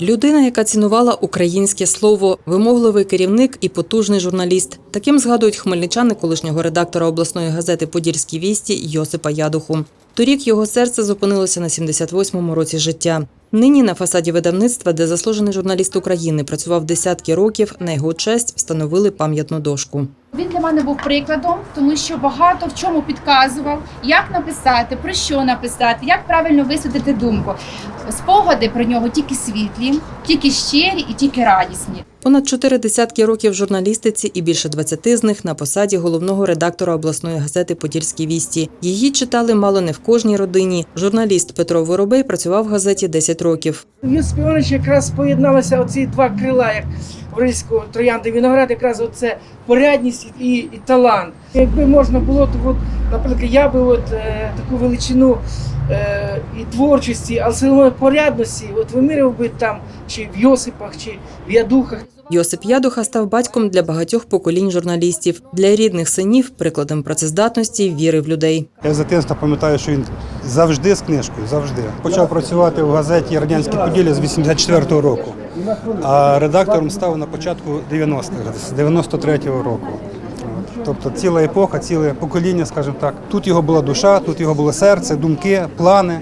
Людина, яка цінувала українське слово, вимогливий керівник і потужний журналіст. Таким згадують хмельничани колишнього редактора обласної газети Подільські вісті Йосипа Ядуху. Торік його серце зупинилося на 78-му році життя. Нині на фасаді видавництва, де заслужений журналіст України працював десятки років, на його честь встановили пам'ятну дошку. Він для мене був прикладом, тому що багато в чому підказував, як написати, про що написати, як правильно висвітити думку. Спогади про нього тільки світлі, тільки щирі і тільки радісні. Понад чотири десятки років в журналістиці і більше 20 з них на посаді головного редактора обласної газети Подільські вісті. Її читали мало не в кожній родині. Журналіст Петро Воробей працював в газеті 10 років. Івановичі якраз поєдналися оці два крила, як в Рильського троянди виноград, якраз оце порядність і, і талант. Якби можна було, то от, наприклад, я би от, е, таку величину е, і творчості, але саме порядності от виміряв би там чи в Йосипах, чи в Ядухах. Йосип Ядуха став батьком для багатьох поколінь журналістів, для рідних синів прикладом працездатності віри в людей. Я з дитинства пам'ятаю, що він завжди з книжкою, завжди. Почав працювати в газеті Радянське Поділля з 84-го року, а редактором став на початку 90-х, з 93-го року. Тобто ціла епоха, ціле покоління, скажімо так. Тут його була душа, тут його було серце, думки, плани.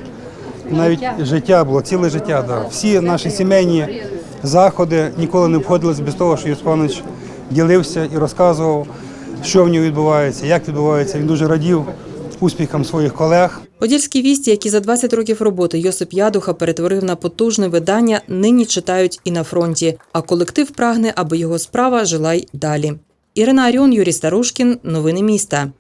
Навіть життя було, ціле життя. Да. Всі наші сімейні заходи ніколи не обходились без того, що Йосип Іванович ділився і розказував, що в нього відбувається, як відбувається. Він дуже радів успіхам своїх колег. Подільські вісті, які за 20 років роботи Йосип Ядуха перетворив на потужне видання, нині читають і на фронті. А колектив прагне, аби його справа жила й далі. Ірина Аріон, Юрій Старушкін. Новини міста.